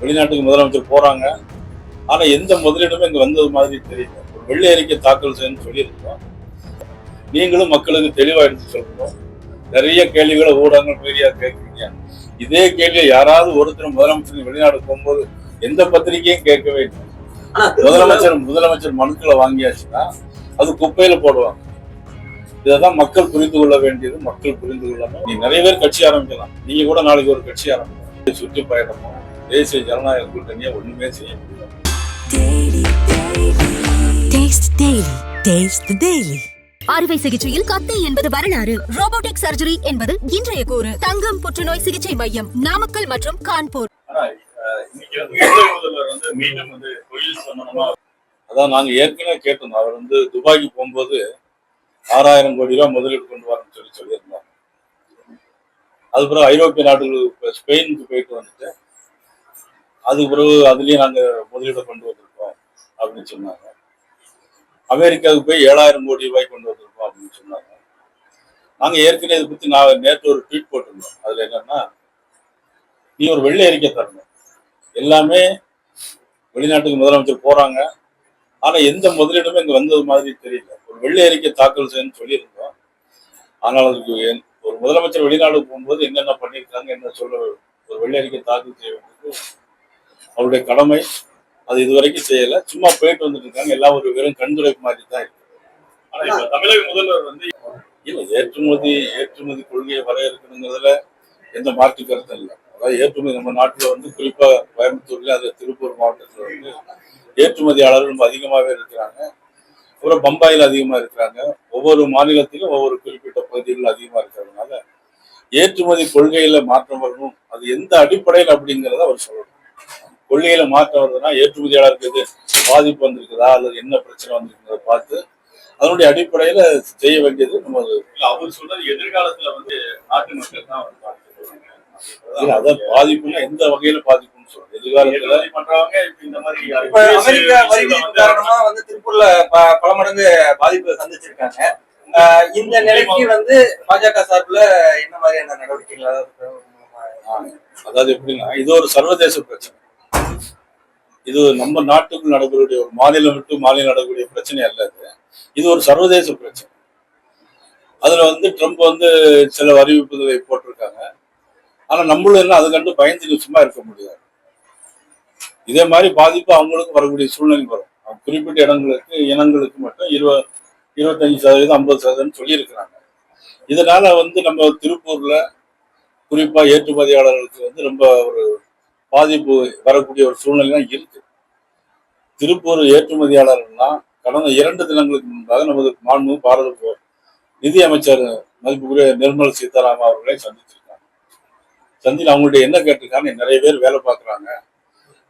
வெளிநாட்டுக்கு முதலமைச்சர் போறாங்க. ஆனா எந்த முதலீடுமே இங்க வந்தது மாதிரி தெரியல. ஒரு வெள்ளை அறிக்கை தாக்கல் செய்யணும்னு சொல்லியிருக்கோம். நீங்களும் மக்களுக்கு தெளிவா எடுத்து சொல்லணும். நிறைய கேள்விகளை ஊடகங்கள் மீடியா கேட்குறீங்க. இதே கேள்வியை யாராவது ஒருத்தர் முதலமைச்சர் வெளிநாடு போகும்போது எந்த பத்திரிகையும் கேட்கவே இல்லை. முதலமைச்சர் முதலமைச்சர் மனுக்களை வாங்கியாச்சுன்னா அது குப்பையில போடுவாங்க. இதைதான் மக்கள் புரிந்து கொள்ள வேண்டியது மக்கள் புரிந்து கொள்ளணும் நீ நிறைய பேர் கட்சி ஆரம்பிக்கலாம். நீங்க கூட நாளைக்கு ஒரு கட்சி ஆரம்பிக்கலாம். சுற்றுப்பயணமோ தேசிய ஜனநாயக கூட்டணியை ஒண்ணுமே செய்ய முடியாது. அறுவை சிகிச்சையில் கத்தை என்பது வரலாறு. ரோபோட்டிக் சர்ஜரி என்பது இன்றைய கூறு. தங்கம் புற்றுநோய் சிகிச்சை மையம் நாமக்கல் மற்றும் கான்பூர். அதான் நாங்க ஏற்கனவே கேட்டிருந்தோம் அவர் வந்து துபாய்க்கு போகும்போது ஆறாயிரம் கோடி ரூபாய் முதலீடு கொண்டு வரணும்னு சொல்லி சொல்லியிருந்தார். அது பிறகு ஐரோப்பிய நாடுகள் இப்ப ஸ்பெயினுக்கு போயிட்டு வந்துட்டு அதுக்கு பிறகு அதுலயும் நாங்க முதலீடு கொண்டு வந்திருக்கோம் அப்படின்னு சொன்னாங்க. அமெரிக்காவுக்கு போய் ஏழாயிரம் கோடி ரூபாய் கொண்டு வந்திருக்கோம் அப்படின்னு சொன்னாங்க. நாங்க ஏற்கனவே இதை பத்தி நான் நேற்று ஒரு ட்வீட் போட்டிருந்தோம். அதுல என்னன்னா நீ ஒரு வெள்ளை அறிக்கை தரணும். எல்லாமே வெளிநாட்டுக்கு முதலமைச்சர் போறாங்க. ஆனா எந்த முதலீடுமே இங்க வந்தது மாதிரி தெரியல. ஒரு வெள்ளை அறிக்கை தாக்கல் செய்யணும்னு சொல்லியிருந்தோம். ஆனால் அதுக்கு ஒரு முதலமைச்சர் வெளிநாடு போகும்போது என்னென்ன பண்ணியிருக்காங்க என்ன சொல்ல ஒரு வெள்ளை அறிக்கை தாக்கல் செய்ய வேண்டியது அவருடைய கடமை அது இதுவரைக்கும் செய்யல. சும்மா போயிட்டு வந்துட்டு இருக்காங்க. எல்லாம் ஒரு வெறும் கண்துடைப்பு மாதிரி தான் இருக்கு. ஆனா இப்ப தமிழக முதல்வர் வந்து இல்ல ஏற்றுமதி ஏற்றுமதி கொள்கையை வரையறுக்கணுங்கிறதுல எந்த மாற்று கருத்தும் இல்லை. அதாவது ஏற்றுமதி நம்ம நாட்டுல வந்து குறிப்பா கோயம்புத்தூர்ல அது திருப்பூர் மாவட்டத்துல வந்து ஏற்றுமதியாளர்கள் ரொம்ப அதிகமாகவே இருக்கிறாங்க. அப்புறம் பம்பாயில் அதிகமா இருக்கிறாங்க. ஒவ்வொரு மாநிலத்திலும் ஒவ்வொரு குறிப்பிட்ட பகுதிகளில் அதிகமா இருக்கிறதுனால ஏற்றுமதி கொள்கையில மாற்றம் வரணும். அது எந்த அடிப்படையில் அப்படிங்கிறத அவர் சொல்லணும். கொள்கையில மாற்றம் வருதுன்னா ஏற்றுமதியாளருக்கு எது பாதிப்பு வந்திருக்குதா? அல்லது என்ன பிரச்சனை வந்திருக்கிறத பார்த்து அதனுடைய அடிப்படையில செய்ய வேண்டியது நம்ம அவர் சொல்றது எதிர்காலத்துல வந்து நாட்டு மக்கள் தான் வந்து அதான் பாதிப்புன்னா எந்த வகையில பாதிப்புன்னு சொல்றோம் எதிர்காலத்துல பண்றவங்க இப்ப இந்த மாதிரி இப்ப அமெரிக்கா வரி விதிப்பு காரணமா வந்து திருப்பூர்ல ப- பல மடங்கு பாதிப்பு சந்திச்சிருக்காங்க. இந்த நிலைக்கு வந்து பாஜக சார்பில் என்ன மாதிரியான நடவடிக்கைகள் அதாவது எப்படின்னா இது ஒரு சர்வதேச பிரச்சனை. இது நம்ம நாட்டுக்குள் நடக்கக்கூடிய ஒரு மாநிலம் விட்டு மாநிலம் நடக்கக்கூடிய பிரச்சனை அல்ல இது இது ஒரு சர்வதேச பிரச்சனை. அதுல வந்து ட்ரம்ப் வந்து சில அறிவிப்புகளை போட்டிருக்காங்க. ஆனா நம்மளும் எல்லாம் அது கண்டு பயந்து சும்மா இருக்க முடியாது. இதே மாதிரி பாதிப்பு அவங்களுக்கும் வரக்கூடிய சூழ்நிலை வரும். குறிப்பிட்ட இடங்களுக்கு இனங்களுக்கு மட்டும் இருவ இருபத்தஞ்சு சதவீதம் ஐம்பது சதவீதம் சொல்லியிருக்கிறாங்க. இதனால வந்து நம்ம திருப்பூர்ல குறிப்பா ஏற்றுமதியாளர்களுக்கு வந்து ரொம்ப ஒரு பாதிப்பு வரக்கூடிய ஒரு சூழ்நிலை தான் இருக்கு. திருப்பூர் ஏற்றுமதியாளர்கள்லாம் கடந்த இரண்டு தினங்களுக்கு முன்பாக நமது மாண்பு பாரத போ- நிதி அமைச்சர் மதிப்புக்குரிய நிர்மலா சீதாராமன் அவர்களை சந்திச்சிருக்காங்க. சந்தியில் அவங்கள்ட்ட என்ன கேட்டிருக்காங்க நிறைய பேர் வேலை பார்க்குறாங்க.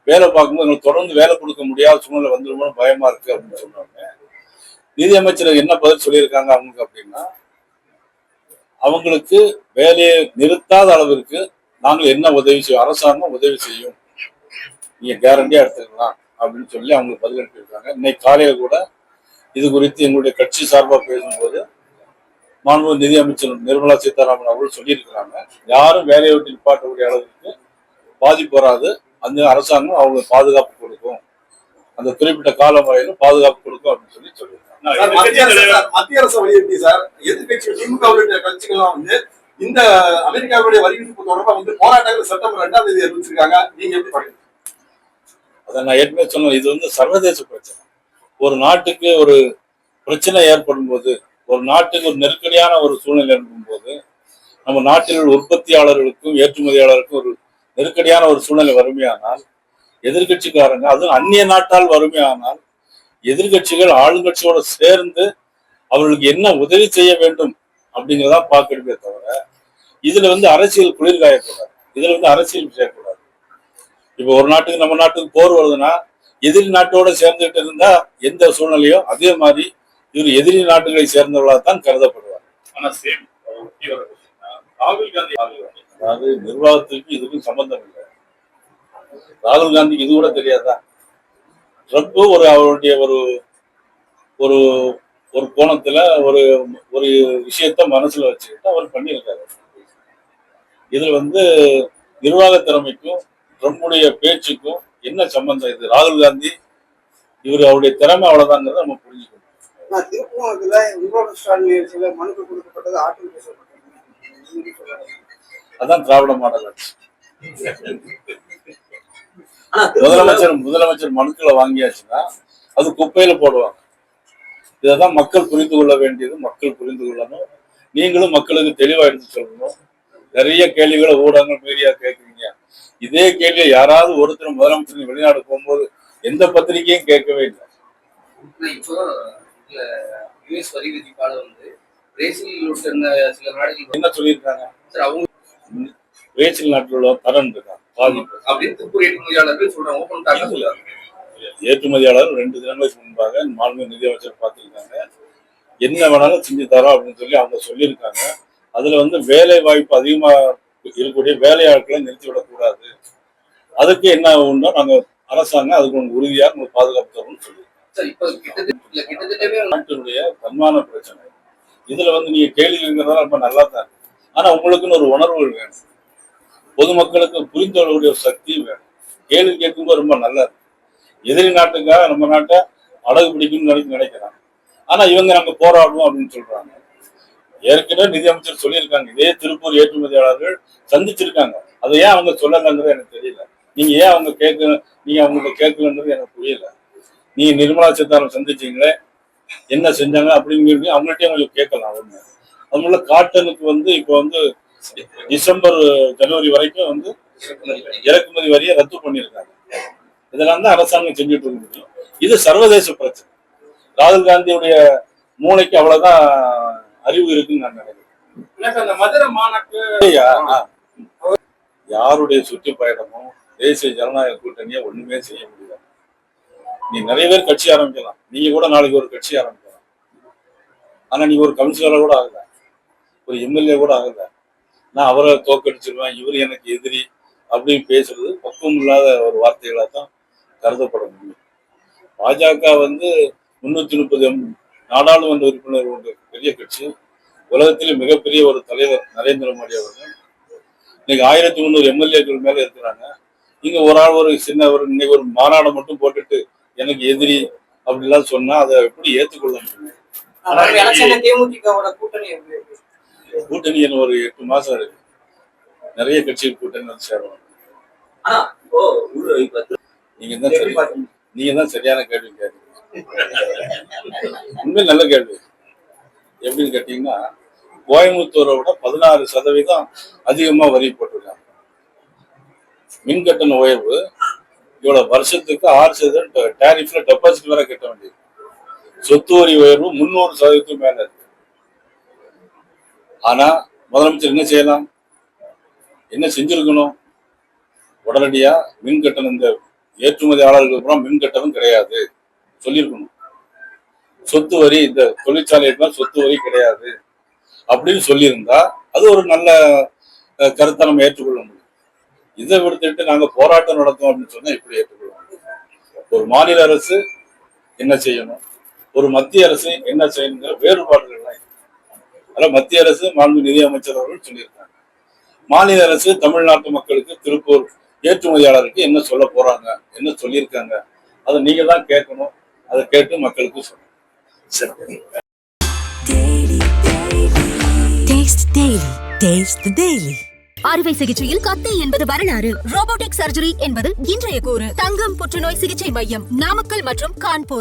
வேலை பார்க்கும்போது எங்களுக்கு தொடர்ந்து வேலை கொடுக்க முடியாத சூழ்நிலை வந்துருமோ பயமா இருக்கு அப்படின்னு சொன்னாங்க நிதி அமைச்சர் என்ன பதில் சொல்லியிருக்காங்க அவங்களுக்கு அப்படின்னா அவங்களுக்கு வேலையை நிறுத்தாத அளவிற்கு நாங்கள் என்ன உதவி செய்யும் அரசாங்கம் உதவி செய்யும். நீங்க கேரண்டியா எடுத்துக்கலாம் அப்படின்னு சொல்லி அவங்களுக்கு பதில் அனுப்பியிருக்காங்க இன்னைக்கு காலையில கூட இது குறித்து எங்களுடைய கட்சி சார்பாக பேசும்போது மாண்பு நிதி அமைச்சர் நிர்மலா சீதாராமன் அவர்கள் சொல்லியிருக்கிறாங்க. யாரும் வேலையை விட்டு நிப்பாட்டக்கூடிய அளவுக்கு பாதிப்பு வராது. அந்த அரசாங்கம் அவங்களுக்கு பாதுகாப்பு கொடுக்கும். அந்த குறிப்பிட்ட காலம் வரையிலும் பாதுகாப்பு கொடுக்கும் அப்படின்னு சொல்லி சொல்லியிருக்காங்க. மத்திய அரசு வலியுறுத்தி சார். எதிர்கட்சி திமுக உள்ளிட்ட கட்சிகள்லாம் வந்து இந்த அமெரிக்காவுடைய வரி விதிப்பு வந்து போராட்டங்கள் செப்டம்பர் ரெண்டாம் தேதி அறிவிச்சிருக்காங்க. நீங்க எப்படி பாருங்க அதை நான் ஏற்கனவே சொன்னேன். இது வந்து சர்வதேச பிரச்சனை. ஒரு நாட்டுக்கு ஒரு பிரச்சனை ஏற்படும் போது ஒரு நாட்டுக்கு ஒரு நெருக்கடியான ஒரு சூழ்நிலை இருக்கும்போது நம்ம நாட்டில் உற்பத்தியாளர்களுக்கும் ஏற்றுமதியாளருக்கும் ஒரு நெருக்கடியான ஒரு சூழ்நிலை வறுமையானால் எதிர்கட்சிக்காரங்க அதுவும் அந்நிய நாட்டால் வறுமையானால் எதிர்கட்சிகள் ஆளுங்கட்சியோட சேர்ந்து அவர்களுக்கு என்ன உதவி செய்ய வேண்டும் அப்படிங்கிறதா பார்க்கணுமே தவிர இதுல வந்து அரசியல் குளிர் காயக்கூடாது. இதுல வந்து அரசியல் செய்யக்கூடாது. இப்போ ஒரு நாட்டுக்கு நம்ம நாட்டுக்கு போர் வருதுன்னா எதிரி நாட்டோட சேர்ந்துட்டு இருந்தா எந்த சூழ்நிலையோ அதே மாதிரி இவர் எதிரி நாட்டுகளை சேர்ந்தவர்களாக தான் கருதப்படுவார். ஆனா சேம் ராகுல் காந்தி அதாவது நிர்வாகத்துக்கு இதுக்கும் சம்பந்தம் இல்லை. ராகுல் காந்திக்கு இது கூட தெரியாதா? ட்ரம்ப் ஒரு அவருடைய ஒரு ஒரு ஒரு கோணத்துல ஒரு ஒரு விஷயத்த மனசுல வச்சுக்கிட்டு அவர் பண்ணியிருக்காரு. இதுல வந்து நிர்வாக திறமைக்கும் ட்ரம்புடைய பேச்சுக்கும் என்ன சம்பந்தம்? இது ராகுல் காந்தி இவர் அவருடைய திறமை அவ்வளவுதாங்கிறத நம்ம புரிஞ்சுக்கணும். அதான் திராவிட மாடல் ஆட்சி. முதலமைச்சர் முதலமைச்சர் மனுக்களை வாங்கியாச்சுன்னா அது குப்பையில போடுவாங்க. இதைதான் மக்கள் புரிந்து கொள்ள வேண்டியது மக்கள் புரிந்து கொள்ளணும். நீங்களும் மக்களுக்கு தெளிவா எடுத்து சொல்லணும். நிறைய கேள்விகளை ஊடகங்கள் மீடியா கேட்குறீங்க. இதே கேள்வியை யாராவது ஒருத்தர் முதலமைச்சர் வெளிநாடு போகும்போது எந்த பத்திரிகையும் கேட்கவே இல்லை. இப்போ யுஎஸ் வரி விதிப்பால வந்து பிரேசில் சில நாடுகள் என்ன சொல்லியிருக்காங்க? சார் அவங்க பிரேசில் நாட்டில் உள்ள தரன் இருக்காங்க பாதிப்பு. அப்படின்னு திருப்பூர் ஏற்றுமதியாளர்கள் சொல்றாங்க ஓப்பன் டாக்கா சொல்றாங்க. ஏற்றுமதியாளர் ரெண்டு தினங்களுக்கு முன்பாக மாண்பு நிதியமைச்சர் பார்த்திருக்காங்க. என்ன வேணாலும் செஞ்சு தரோம் அப்படின்னு சொல்லி அவங்க சொல்லியிருக்காங்க. அதுல வந்து வேலை வாய்ப்பு அதிகமா இருக்கக்கூடிய வேலையாட்களை நிறுத்தி விடக்கூடாது அதுக்கு என்ன உண்டோ நாங்க அரசாங்கம் அதுக்கு உங்களுக்கு உறுதியா உங்களுக்கு பாதுகாப்பு தரும்னு சொல்லி சார் இப்போ கிட்டத்தட்ட இல்ல கிட்டத்தட்டவே நாட்டினுடைய தன்மான பிரச்சனை. இதுல வந்து நீங்க கேள்வி கேட்கறதா ரொம்ப நல்லா தான் இருக்கு. ஆனா உங்களுக்குன்னு ஒரு உணர்வுகள் வேணும். பொதுமக்களுக்கு புரிந்து கொள்ளக்கூடிய ஒரு சக்தி வேணும். கேள்வி கேட்கும்போது ரொம்ப நல்லா இருக்கு. எதிரி நாட்டுக்காக நம்ம நாட்டை அழகு பிடிக்கும்னு நினைக்கிறாங்க. ஆனா இவங்க நாங்க போராடுவோம் அப்படின்னு சொல்றாங்க. ஏற்கனவே நிதியமைச்சர் சொல்லியிருக்காங்க. இதே திருப்பூர் ஏற்றுமதியாளர்கள் சந்திச்சிருக்காங்க. அதை ஏன் அவங்க சொல்லலைங்கிறது எனக்கு தெரியல. நீங்க ஏன் அவங்க கேட்க நீங்க அவங்கள்ட்ட கேட்கலன்றது எனக்கு புரியல. நீங்க நிர்மலா சீதாராமன் சந்திச்சீங்களே என்ன செஞ்சாங்க அப்படிங்கிறது அவங்கள்ட்டயும் கொஞ்சம் கேட்கலாம் அவங்க அதனால காட்டனுக்கு வந்து இப்போ வந்து டிசம்பர் ஜனவரி வரைக்கும் வந்து இறக்குமதி வரியை ரத்து பண்ணியிருக்காங்க. இதெல்லாம் தான் அரசாங்கம் செஞ்சுட்டு முடியும். இது சர்வதேச பிரச்சனை. ராகுல் காந்தியுடைய மூளைக்கு அவ்வளவுதான் அறிவு இருக்குன்னு நான் நினைக்கிறேன். யாருடைய சுற்றுப்பயணமும் தேசிய ஜனநாயக கூட்டணியை ஒண்ணுமே செய்ய முடியாது நீ நிறைய பேர் கட்சி ஆரம்பிக்கலாம். நீங்க கூட நாளைக்கு ஒரு கட்சி ஆரம்பிக்கலாம். ஆனா நீங்க ஒரு கவுன்சிலரா கூட ஆகல. ஒரு எம்எல்ஏ கூட ஆகல. நான் அவரை தோக்கடிச்சிருவேன் இவர் எனக்கு எதிரி அப்படின்னு பேசுறது பக்குவம் இல்லாத ஒரு வார்த்தைகளா தான் கருதப்பட முடியும் பாஜக வந்து முன்னூத்தி முப்பது நாடாளுமன்ற உறுப்பினர் கொண்ட பெரிய கட்சி. உலகத்திலே மிகப்பெரிய ஒரு தலைவர் நரேந்திர மோடி அவர்கள். இன்னைக்கு ஆயிரத்தி முந்நூறு எம்எல்ஏக்கள் மேல இருக்கிறாங்க. இங்க ஒரு ஆள் ஒரு சின்ன ஒரு இன்னைக்கு ஒரு மாநாடு மட்டும் போட்டுட்டு எனக்கு எதிரி அப்படிலாம் சொன்னா அதை எப்படி ஏத்துக்கொள்ள முடியும்? கூட்டணி இன்னும் ஒரு எட்டு மாசம் இருக்கு. நிறைய கட்சி கூட்டணி வந்து சேருவாங்க நீங்க தான் சரி. நீங்க தான் சரியான கேள்வி கேட்டீங்க. உண்மையில் நல்ல கேள்வி. எப்படின்னு கேட்டீங்கன்னா கோயம்புத்தூரை விட பதினாறு சதவீதம் அதிகமா வரி போட்டிருக்காங்க. மின் கட்டண உயர்வு இவ்வளவு வருஷத்துக்கு ஆறு சதவீதம் டேரிஃப்ல டெபாசிட் வேற கட்ட வேண்டியது. சொத்து வரி உயர்வு முன்னூறு சதவீதத்துக்கு மேல இருக்கு. ஆனா முதலமைச்சர் என்ன செய்யலாம்? என்ன செஞ்சிருக்கணும்? உடனடியா மின் கட்டணம் இந்த ஏற்றுமதியாளர்களுக்கு அப்புறம் மின்கட்டணம் கிடையாது. சொல்லியிருக்கணும். சொத்து வரி இந்த தொழிற்சாலைகளுக்கு சொத்து வரி கிடையாது. அப்படின்னு சொல்லியிருந்தா அது ஒரு நல்ல கருத்தை நம்ம ஏற்றுக்கொள்ள முடியும். இதை விடுத்துட்டு நாங்க போராட்டம் நடத்தோம் அப்படின்னு சொன்னால் இப்படி ஏற்றுக்கொள்ள ஒரு மாநில அரசு என்ன செய்யணும்? ஒரு மத்திய அரசு என்ன செய்யணுங்கிற வேறுபாடுகள்லாம் இருக்கு. மத்திய அரசு மாண்பு நிதியமைச்சர் அவர்கள் சொல்லியிருக்காங்க. மாநில அரசு தமிழ்நாட்டு மக்களுக்கு திருப்பூர் ஏற்றுமதியாளருக்கு என்ன சொல்ல போறாங்க என்ன சொல்லியிருக்காங்க அதை நீங்க தான் கேட்கணும். அதை கேட்டு மக்களுக்கு சொல்லணும் சரி. அறுவை சிகிச்சையில் கத்தை என்பது வரலாறு. ரோபோட்டிக் சர்ஜரி என்பது இன்றைய கூறு. தங்கம் புற்றுநோய் சிகிச்சை மையம் நாமக்கல் மற்றும் கான்பூர்.